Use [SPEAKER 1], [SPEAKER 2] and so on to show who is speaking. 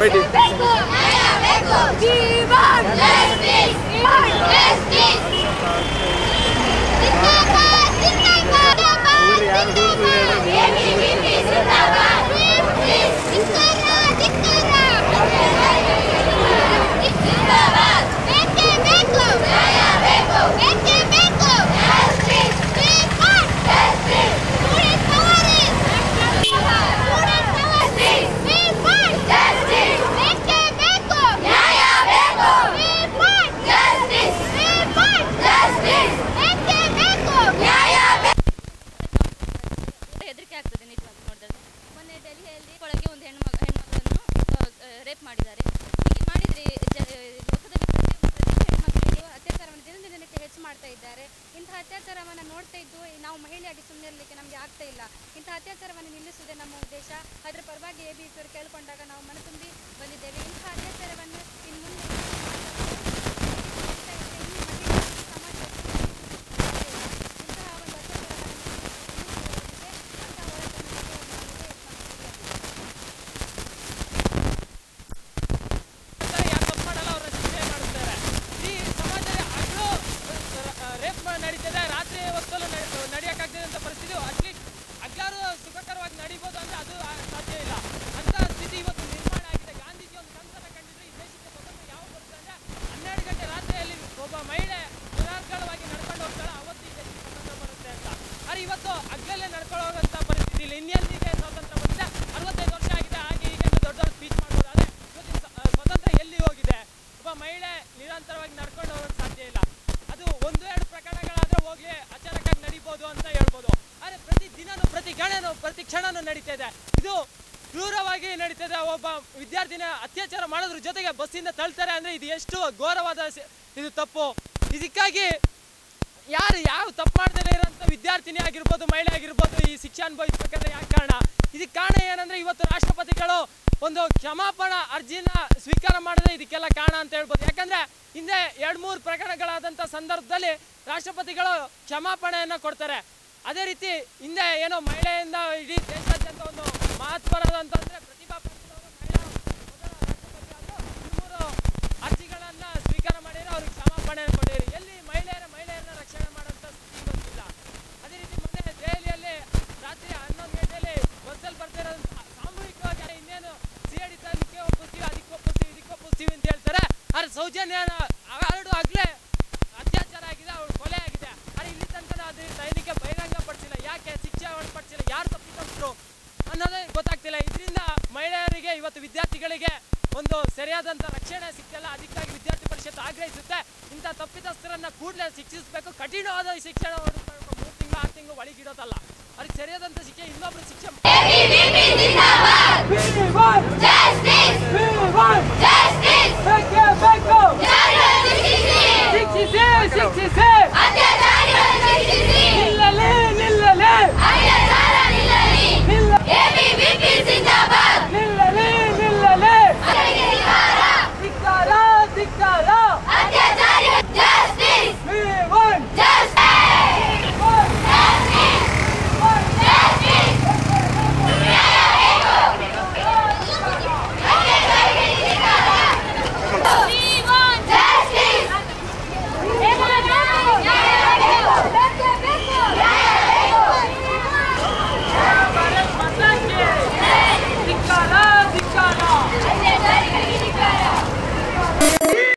[SPEAKER 1] Ready. ಮಾಡಿದ್ದಾರೆ. ಹೀಗೆ ಮಾಡಿದರೆ ಲೋಕದಲ್ಲಿ ಅತ್ಯಾಚಾರವನ್ನು ದಿನ ದಿನಕ್ಕೆ ಹೆಚ್ಚು ಮಾಡ್ತಾ ಇದ್ದಾರೆ. ಇಂತಹ ಅತ್ಯಾಚಾರವನ್ನು ನೋಡ್ತಾ ಇದ್ದು ನಾವು ಮಹಿಳೆಯಾಗಿ ಸುಮ್ಮನೆ ಇರಲಿಕ್ಕೆ ನಮಗೆ ಆಗ್ತಾ ಇಲ್ಲ. ಇಂತಹ ಅತ್ಯಾಚಾರವನ್ನು ನಿಲ್ಲಿಸುವುದೇ ನಮ್ಮ ಉದ್ದೇಶ. ಅದರ ಪರವಾಗಿ ಎ ಬಿ ಕೇಳಿಕೊಂಡಾಗ ನಾವು ಮನತುಂಬಿ ಬಂದಿದ್ದೇವೆ. ಇಂತಹ ಅತ್ಯಾಚಾರವನ್ನು ಇನ್ನು ಮುಂದೆ ಇಂತಹ ಒಂದು
[SPEAKER 2] ಯಾರು ತಪ್ಪು ಮಾಡಲ್ಲ ಅವರ ಶಿಕ್ಷೆ ಮಾಡುತ್ತಾರೆ ಈ ಸಮಾಜದಲ್ಲಿ ಹಗಲು ರೇಪ್ ನಡೀತದೆ ರಾತ್ರಿ ಹೊತ್ತಲ್ಲೂ ನಡೆಯೋಕ್ಕಾಗದಂಥ ಪರಿಸ್ಥಿತಿ ಅಟ್ಲೀಸ್ಟ್ ಹಗ್ಲಾರು ಸುಖಕರವಾಗಿ ನಡೀಬೋದು ಅಂದರೆ ಅದು ಆ- ಸಾಧ್ಯ ಇಲ್ಲ ಅಂತ ಸ್ಥಿತಿ ಇವತ್ತು ನಿರ್ಮಾಣ ಆಗಿದೆ ಗಾಂಧೀಜಿ ಒಂದು ಕನಸನ್ನು ಕಂಡಿದ್ರು ಈ ದೇಶಕ್ಕೆ ಸ್ವತಂತ್ರ ಯಾವ ಬರುತ್ತೆ ಅಂದರೆ ಹನ್ನೆರಡು ಗಂಟೆ ರಾತ್ರಿಯಲ್ಲಿ ಒಬ್ಬ ಮಹಿಳೆ ದುರಾರ್ಗಳವಾಗಿ ನಡ್ಕೊಂಡು ಹೋಗ್ತಾಳೆ ಅವತ್ತು ಈ ದೇಶಕ್ಕೆ ಸ್ವತಂತ್ರ ಬರುತ್ತೆ ಅಂತ ಹೋಗೋಂಥ ಪರಿಸ್ಥಿತಿ ಇಲ್ಲ. ಇನ್ನೆಂದಿಗೆ ಸ್ವಾತಂತ್ರ್ಯ ಬಂದಿದೆ. ಅರವತ್ತೈದು ವರ್ಷ ಆಗಿದೆ. ಹಾಗೆ ಈಗ ದೊಡ್ಡ ದೊಡ್ಡ ಸ್ಪೀಚ್ ಮಾಡ್ಬೋದು. ಆದರೆ ಇವತ್ತಿನ ಸ್ವಾತಂತ್ರ್ಯ ಎಲ್ಲಿ ಹೋಗಿದೆ? ಒಬ್ಬ ಮಹಿಳೆ ನಿರಂತರವಾಗಿ ನಡ್ಕೊಂಡು ಹೋಗೋಕೆ ಸಾಧ್ಯ ಇಲ್ಲ. ಅದು ಒಂದು, ಎರಡು ಪ್ರಕರಣಗಳಾದ್ರೆ ಹೋಗಿ ಅಚಾನಕ್ಕಾಗಿ ನಡೀಬೋದು ಅಂತ ಹೇಳ್ಬೋದು. ಆದರೆ ಪ್ರತಿ ದಿನನೂ, ಪ್ರತಿ ಗಣನೂ ಪ್ರತಿ ಕ್ಷಣನೂ ನಡೀತಾ ಇದೆ. ಇದು ಕ್ರೂರವಾಗಿ ನಡೀತದೆ ಒಬ್ಬ ವಿದ್ಯಾರ್ಥಿನ ಅತ್ಯಾಚಾರ ಮಾಡೋದ್ರ ಜೊತೆಗೆ ಬಸ್ಸಿಂದ ತಳ್ತಾರೆ ಅಂದ್ರೆ ಇದು ಎಷ್ಟು ಘೋರವಾದ ಇದು ತಪ್ಪು. ಇದಕ್ಕಾಗಿ ಯಾರು ಯಾವ ತಪ್ಪು ಮಾಡ್ದೇ ಇರೋಂಥ ವಿದ್ಯಾರ್ಥಿನಿ ಆಗಿರ್ಬೋದು, ಮಹಿಳೆ ಆಗಿರ್ಬೋದು, ಈ ಶಿಕ್ಷೆ ಅನುಭವಿಸ್ಬೇಕಂದ್ರೆ ಯಾಕೆ ಕಾರಣ? ಇದಕ್ಕೆ ಕಾರಣ ಏನಂದ್ರೆ ಇವತ್ತು ರಾಷ್ಟ್ರಪತಿಗಳು ಒಂದು ಕ್ಷಮಾಪಣ ಅರ್ಜಿನ ಸ್ವೀಕಾರ ಮಾಡದೆ ಇದಕ್ಕೆಲ್ಲ ಕಾರಣ ಅಂತ ಹೇಳ್ಬೋದು. ಯಾಕಂದ್ರೆ ಹಿಂದೆ ಎರಡು ಮೂರು ಪ್ರಕರಣಗಳಾದಂಥ ಸಂದರ್ಭದಲ್ಲಿ ರಾಷ್ಟ್ರಪತಿಗಳು ಕ್ಷಮಾಪಣೆಯನ್ನು ಕೊಡ್ತಾರೆ. ಅದೇ ರೀತಿ ಹಿಂದೆ ಏನೋ ಮಹಿಳೆಯಿಂದ ಇಡೀ ದೇಶಾದ್ಯಂತ ಒಂದು ಮಹತ್ವರದಂತಂದ್ರೆ ಪ್ರತಿಭಾ ವಿದ್ಯಾರ್ಥಿಗಳಿಗೆ ಒಂದು ಸರಿಯಾದಂಥ ರಕ್ಷಣೆ ಸಿಕ್ಕಲ್ಲ ಅದಕ್ಕಾಗಿ ವಿದ್ಯಾರ್ಥಿ ಪರಿಷತ್ ಆಗ್ರಹಿಸುತ್ತೆ ಇಂಥ ತಪ್ಪಿತಸ್ಥರನ್ನ ಕೂಡಲೇ ಶಿಕ್ಷಿಸಬೇಕು ಕಠಿಣವಾದ ಶಿಕ್ಷಣ ಮೂರು ತಿಂಗಳು ಆರು ತಿಂಗಳು ಒಳಗಿಡೋದಲ್ಲ ಅದಕ್ಕೆ ಸರಿಯಾದಂಥ ಶಿಕ್ಷೆ ಇನ್ನೊಬ್ರು ಶಿಕ್ಷೆ